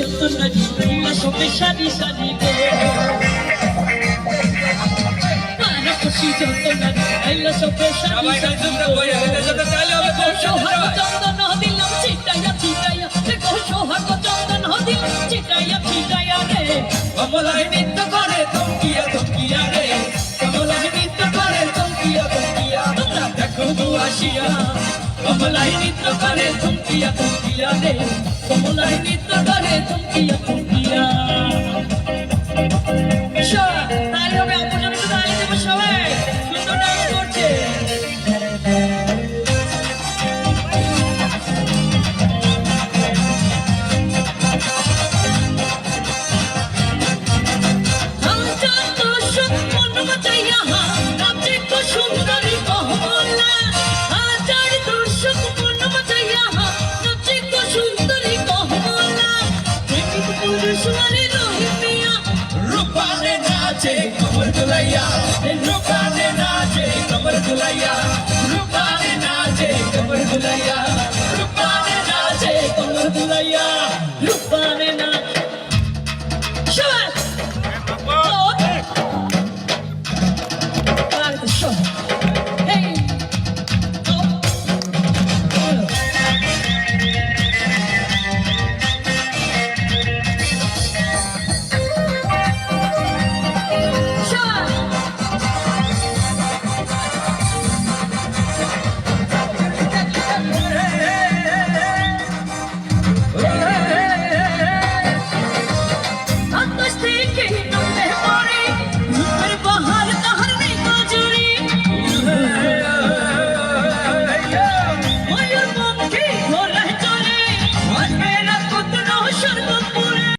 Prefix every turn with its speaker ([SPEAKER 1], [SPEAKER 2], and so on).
[SPEAKER 1] খুশি যত নারী রইলা সবে সারি সারি রে মারা খুশি যত নারী রইলা সবে সারি সারি চন্দন দিলাম
[SPEAKER 2] কমলায় নৃত্য করে তোমরা গো রে
[SPEAKER 1] কমলায় নৃত্য तुम्हें तुम
[SPEAKER 2] की కమరతులయ్యా నిన్ను కాదే నాచే కమరతులయ్యా రూపానే నాచే కమరతులయ్యా రూపానే నాచే కమరతులయ్యా